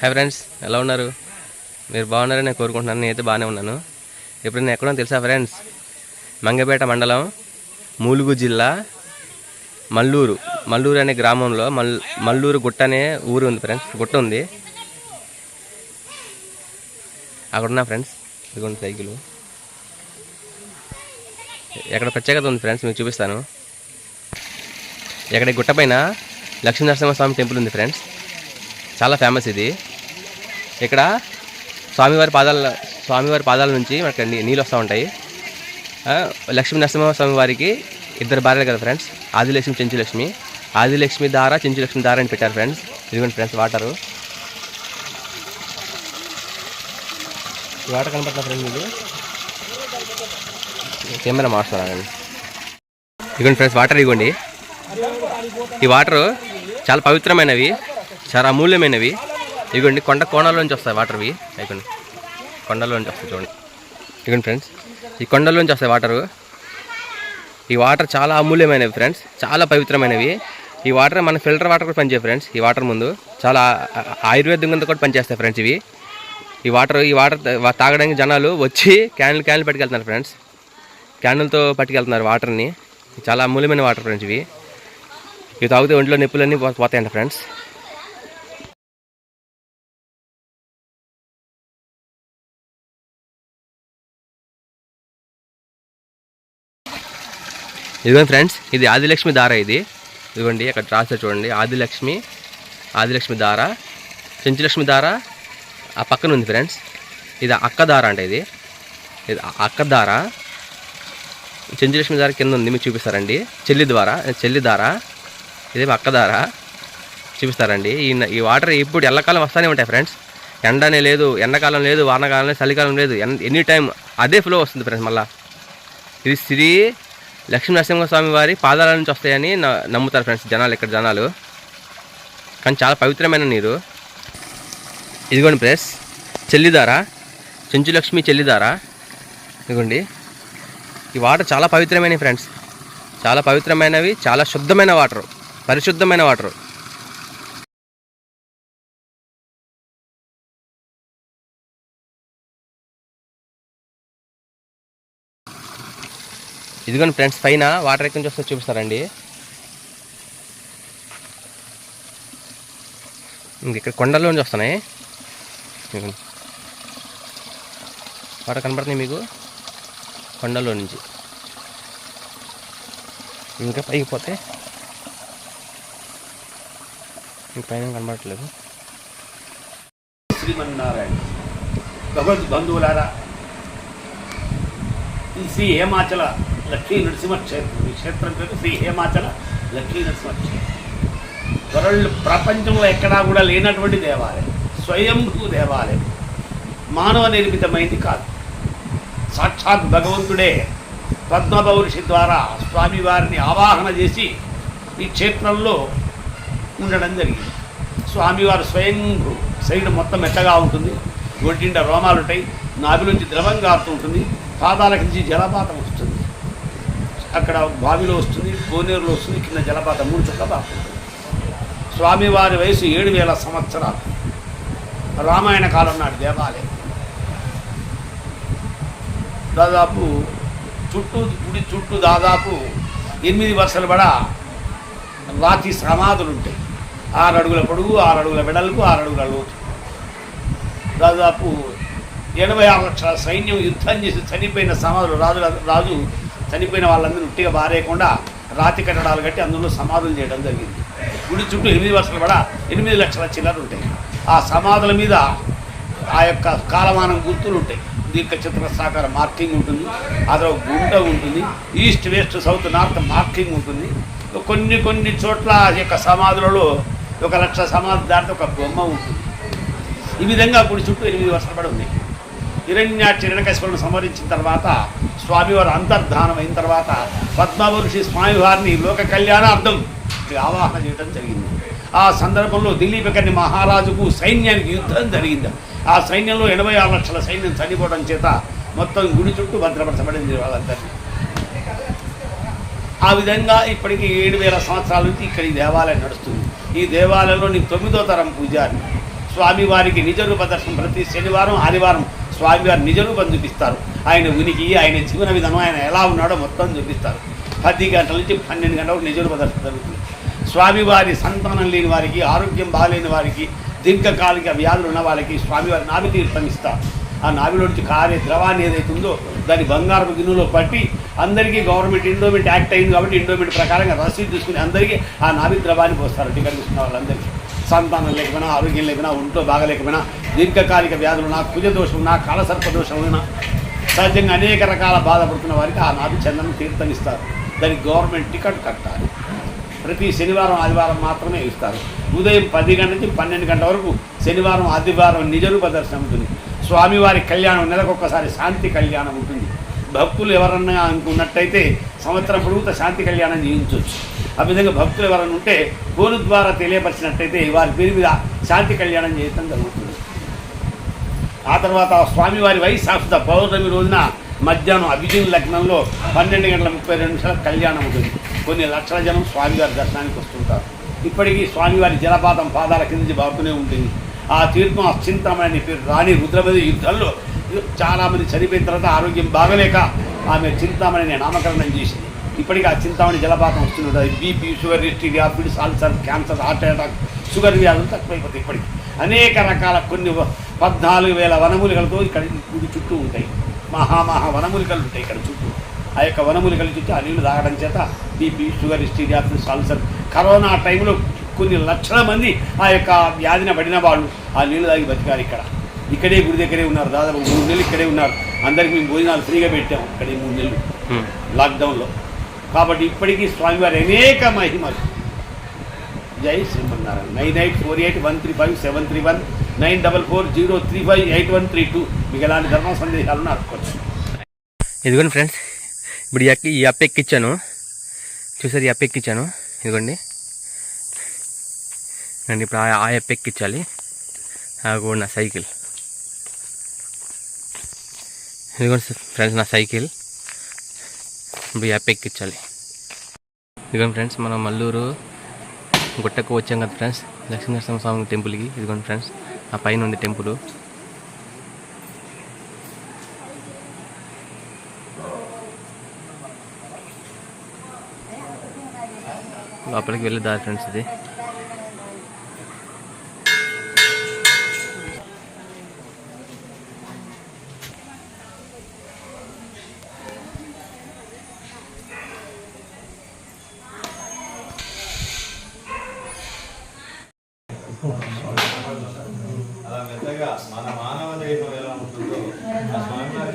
Hi friends ఎలా ఉన్నారు? మీరు బాగున్నారని నేను కోరుకుంటున్నాను. నేనైతే బాగానే ఉన్నాను. ఇప్పుడు నేను ఎక్కడో తెలుసా ఫ్రెండ్స్ మంగపేట మండలం మూలుగు జిల్లా మల్లూరు. మల్లూరు అనే గ్రామంలో మల్ మల్లూరు గుట్ట అనే ఊరు ఉంది ఫ్రెండ్స్ గుట్ట ఉంది. అక్కడ ఉన్నా ఫ్రెండ్స్ ఇదిగోండి సైకిల్. ఎక్కడ ప్రత్యేకత ఉంది ఫ్రెండ్స్ మీకు చూపిస్తాను. ఎక్కడ ఈ గుట్ట పైన లక్ష్మీ నరసింహస్వామి టెంపుల్ ఉంది ఫ్రెండ్స్ చాలా ఫేమస్ ఇది. ఇక్కడ స్వామివారి పాదాల స్వామివారి పాదాల నుంచి మనకి నీళ్ళు వస్తూ ఉంటాయి. లక్ష్మీ లక్ష్మీ నరసింహస్వామి వారికి ఇద్దరు భార్యలు కదా ఫ్రెండ్స్? ఆదిలక్ష్మి చెంచులక్ష్మి. ఆదిలక్ష్మి దార చెంచులక్ష్మి దార అని పెట్టారు ఫ్రెండ్స్. ఇదిగోండి ఫ్రెండ్స్ వాటరు. ఈ వాటర్ కనపడుతున్నా ఫ్రెండ్స్ మీకు? కెమెరా మార్చుతున్నాను ఇదిగోండి ఫ్రెండ్స్ వాటర్ ఇవ్వండి ఈ వాటర్ చాలా పవిత్రమైనవి చాలా అమూల్యమైనవి. ఇదిగోండి కొండ కోణాల్లోంచి వస్తాయి వాటర్వి ఇదిగోండి కొండల్లోంచి వస్తాయి చూడండి. ఇగోండి ఫ్రెండ్స్ ఈ కొండల్లోంచి వస్తాయి వాటరు ఈ వాటర్ చాలా అమూల్యమైనవి ఫ్రెండ్స్ చాలా పవిత్రమైనవి. ఈ వాటర్ మన ఫిల్టర్ వాటర్ కూడా పనిచేయ ఫ్రెండ్స్ ఈ వాటర్ ముందు. చాలా ఆ- ఆయుర్వేదం కింద కూడా పనిచేస్తాయి ఫ్రెండ్స్ ఇవి. ఈ వాటర్ ఈ వాటర్ తాగడానికి జనాలు వచ్చి క్యాన్లు క్యాన్లు పట్టుకెళ్తున్నారు ఫ్రెండ్స్ క్యాన్లతో పట్టుకెళ్తున్నారు వాటర్ని చాలా అమూల్యమైన వాటర్ ఫ్రెండ్స్ ఇవి. ఇవి తాగితే ఒంట్లో నొప్పులన్నీ పోతాయంట ఫ్రెండ్స్ ఇదిగోండి ఫ్రెండ్స్ ఇది ఆదిలక్ష్మి దార ఇది. ఇదిగోండి అక్కడ రాస్తారు చూడండి. ఆదిలక్ష్మి ఆదిలక్ష్మి దార చెంచులక్ష్మి దార ఆ పక్కన ఉంది ఫ్రెండ్స్. ఇది అక్క దార అంటే ఇది. ఇది అక్క దార చెంచులక్ష్మి దార కింద ఉంది మీకు చూపిస్తారండి. చెల్లి ద్వారా చెల్లి దార ఇది అక్క దార చూపిస్తారండి. ఈ ఈ వాటర్ ఇప్పుడు ఎల్లకాలం వస్తూనే ఉంటాయి ఫ్రెండ్స్. ఎండనే లేదు ఎండాకాలం లేదు వానకాలం లేదు చలికాలం లేదు ఎనీ టైం అదే ఫ్లో వస్తుంది ఫ్రెండ్స్ మళ్ళీ. ఇది శ్రీ లక్ష్మీ నరసింహస్వామి వారి పాదాల నుంచి వస్తాయని నమ్ముతారు ఫ్రెండ్స్ జనాలు ఇక్కడ జనాలు. కానీ చాలా పవిత్రమైన నీరు. ఇదిగోండి ప్లస్. చెల్లిదార. చెంచులక్ష్మి చెల్లిదార. ఇదిగోండి. ఈ వాటర్ చాలా పవిత్రమైనవి ఫ్రెండ్స్. చాలా పవిత్రమైనవి చాలా శుద్ధమైన వాటర్. పరిశుద్ధమైన వాటర్. ఇదిగోండి ఫ్రెండ్స్ పైన వాటర్ ఎక్కడి నుంచి వస్తే చూపిస్తారండి. ఇక్కడ కొండల్లో నుంచి వస్తున్నాయి. వాటర్ కనపడుతున్నాయి మీకు? కొండల్లో నుంచి. ఇంకా పైకి పోతే ఇంక పైన కనబడట్లేదు. శ్రీమన్నారాయణ. భగవద్ బంధువులారా ఈ శ్రీ హేమాచల లక్ష్మీ నరసింహక్షేత్రం ఈ క్షేత్రం పేరు శ్రీ హేమాచల లక్ష్మీ నరసింహక్షేత్రం వరల్డ్ ప్రపంచంలో ఎక్కడా కూడా లేనటువంటి దేవాలయం స్వయంభూ దేవాలయం. మానవ నిర్మితమైంది కాదు. సాక్షాత్ భగవంతుడే పద్మపౌరుషి ద్వారా స్వామివారిని ఆవాహన చేసి ఈ క్షేత్రంలో ఉండడం జరిగింది. స్వామివారు స్వయంభూ శరీరం మొత్తం మెత్తగా ఉంటుంది. ఒంటింట రోమాలుంటాయి. నాభిలోంచి ద్రవం కారుతూ ఉంటుంది. పాదాలకు నుంచి జలపాతం వస్తుంది. అక్కడ బావిలో వస్తుంది కోనేరులో వస్తుంది కింద జలపాతం మూడు చోట్ల పారుతుంది స్వామివారి వయసు ఏడు వేల సంవత్సరాలు. రామాయణ కాలం నాటి దేవాలయం. దాదాపు చుట్టూ గుడి చుట్టూ దాదాపు ఎనిమిది వరుసలు పడ రాతి సమాధులు ఉంటాయి. ఆరు అడుగుల పొడుగు ఆరు అడుగుల వెడల్పు ఆరు అడుగుల లోతు. దాదాపు ఎనభై ఆరు లక్షల సైన్యం యుద్ధం చేసి చనిపోయిన సమాధులు రాజు రాజు చనిపోయిన వాళ్ళందరూ ఉట్టిగా బారేయకుండా రాతి కట్టడాలు కట్టి అందులో సమాధులు చేయడం జరిగింది. గుడి చుట్టూ ఎనిమిది వర్షాలు పడ ఎనిమిది లక్షల చిల్లర ఉంటాయి ఆ సమాధుల మీద ఆ యొక్క కాలమానం గుర్తులు ఉంటాయి. దీర్ఘ చిత్ర సాకార మార్కింగ్ ఉంటుంది. అదొక గుంట ఉంటుంది. East west south north marking ఉంటుంది. కొన్ని కొన్ని చోట్ల ఆ యొక్క సమాధులలో ఒక లక్ష సమాధి దాటితే ఒక బొమ్మ ఉంటుంది. ఈ విధంగా గుడి చుట్టూ ఎనిమిది వర్షాలు పడి ఉన్నాయి. హిరణ్యాక్ష హిరణకశిపులను సంహరించిన తర్వాత స్వామివారు అంతర్ధానం అయిన తర్వాత పద్మవఋషి స్వామివారిని లోక కళ్యాణార్థం ఆవాహన చేయడం జరిగింది. ఆ సందర్భంలో దిలీపకర్ణి మహారాజుకు సైన్యానికి యుద్ధం జరిగింది. ఆ సైన్యంలో ఎనభై ఆరు లక్షల సైన్యం చనిపోవడం చేత మొత్తం గుడి చుట్టూ భద్రపరచబడింది వాళ్ళందరినీ ఆ విధంగా ఇప్పటికి ఏడు వేల సంవత్సరాల నుంచి ఇక్కడ ఈ దేవాలయం నడుస్తుంది. ఈ దేవాలయంలో నేను తొమ్మిదో తరం పూజారి స్వామివారికి నిజరూప దర్శనం ప్రతి శనివారం ఆదివారం స్వామివారి నిజరూపం చూపిస్తారు. ఆయన ఉనికి ఆయన జీవన విధానం ఆయన ఎలా ఉన్నాడో మొత్తం చూపిస్తారు. పది గంటల నుంచి పన్నెండు గంటలకు నిజ ప్రదర్శన జరుగుతుంది. స్వామివారి సంతానం లేని వారికి ఆరోగ్యం బాగాలేని వారికి దీర్ఘకాలిక వ్యాధులు ఉన్న వాళ్ళకి స్వామివారి నాభి తీర్థం ఇస్తారు. ఆ నాభిలోంచి కారే ద్రవాన్ని ఏదైతే ఉందో దాన్ని బంగారపు గిన్నెలో పట్టి అందరికీ గవర్నమెంట్ ఇండోమెంట్ యాక్ట్ అయింది కాబట్టి ఇండోమెంట్ ప్రకారంగా రసీదు తీసుకుని అందరికీ ఆ నాభి ద్రవాన్ని పోస్తారు. టికెట్ తీసుకున్న వాళ్ళందరికీ. సంతానం లేకపోయినా ఆరోగ్యం లేకపోయినా ఒంట్లో బాగలేకపోయినా దీర్ఘకాలిక వ్యాధులు ఉన్నా కుజ దోషం ఉన్నా కాలసర్ప దోషం ఉన్నా సహజంగా అనేక రకాల బాధపడుతున్న వారికి ఆ నాభి చందనం తీర్థం ఇస్తారు దానికి గవర్నమెంట్ టికెట్ కట్టాలి. ప్రతి శనివారం ఆదివారం మాత్రమే ఇస్తారు. ఉదయం పది గంట నుంచి పన్నెండు గంటల వరకు శనివారం ఆదివారం నిజరూప దర్శనం ఉంటుంది. స్వామివారి కళ్యాణం నెలకొకసారి శాంతి కళ్యాణం ఉంటుంది. భక్తులు ఎవరన్నా అనుకున్నట్టయితే సంవత్సరం పొడుగుతా శాంతి కళ్యాణం చేయించవచ్చు ఆ విధంగా భక్తులు ఎవరన్నా ఉంటే ఫోను ద్వారా తెలియపరిచినట్టయితే వారి పేరు మీద శాంతి కళ్యాణం చేయటం జరుగుతుంది. ఆ తర్వాత స్వామివారి వైశాఖ పౌర్ణమి రోజున మధ్యాహ్నం అభిజిన్ లగ్నంలో పన్నెండు గంటల ముప్పై రెండు నిమిషాల కళ్యాణం ఉంటుంది. కొన్ని లక్షల జనం స్వామివారి దర్శనానికి వస్తుంటారు. ఇప్పటికీ స్వామివారి జలపాతం పాదాల కింద నుంచి బాగుతూనే ఉంటుంది. ఆ తీర్థం అత్యంతమైన పేరు రాణి రుద్రపతి యుద్ధంలో చాలామంది చనిపోయిన తర్వాత ఆరోగ్యం బాగలేక ఆమె చింతామణిని నామకరణం చేసింది. ఇప్పటికీ ఆ చింతామణి జలపాతం వస్తుంటుంది BP sugar history diabetes ulcer cancer heart attack sugar వ్యాధులు తక్కువైపోతాయి ఇప్పటికి. అనేక రకాల కొన్ని పద్నాలుగు వేల వనమూలికలతో ఇక్కడ గుడి చుట్టూ ఉంటాయి. మహామహా వనమూలికలు ఉంటాయి ఇక్కడ చుట్టూ. ఆ యొక్క వనమూలికల చుట్టూ ఆ నీళ్ళు తాగడం చేత BP sugar history diabetes ulcer corona టైంలో కొన్ని లక్షల మంది ఆ యొక్క వ్యాధిన పడిన వాళ్ళు ఆ నీళ్ళు తాగి బతికారు ఇక్కడ. ఇక్కడే గుడి దగ్గరే ఉన్నారు. దాదాపు మూడు నెలలు ఇక్కడే ఉన్నారు. అందరికి మేము భోజనాలు ఫ్రీగా పెట్టాము ఇక్కడే మూడు నెలలు. లాక్డౌన్లో. కాబట్టి ఇప్పటికీ స్వామివారి అనేక మహిమలు. జై Srimannarayana. Nine eight four eight one three five seven three one nine double four zero three five eight one three two. మీకు ఎలాంటి ధర్మ సందేహాలను అడగవచ్చు ఇదిగోండి ఫ్రెండ్స్ ఇప్పుడు ఈ అక్క ఈ అప్ప ఎక్కిచ్చాను. చూసారు ఈ అప్ప ఎక్కిచ్చాను? ఇదిగోండి. అండి ఇప్పుడు ఆ- ఆ అప్ప ఎక్కించాలి కూడా నా సైకిల్. ఇదిగోండి ఫ్రెండ్స్ నా సైకిల్. ఇప్పుడు యాప్ ఎక్కించాలి. ఇదిగోండి ఫ్రెండ్స్ మనం మల్లూరు గుట్టకు వచ్చాం కదా ఫ్రెండ్స్. లక్ష్మీనరసింహ స్వామి టెంపుల్కి. ఇదిగోండి ఫ్రెండ్స్ ఆ పైన ఉంది టెంపుల్. లోపలికి వెళ్ళే దారి ఫ్రెండ్స్ ఇది. అలా మెత్తగా మన మానవ దేహం ఎలా ఉంటుందో ఆ స్వామి గారి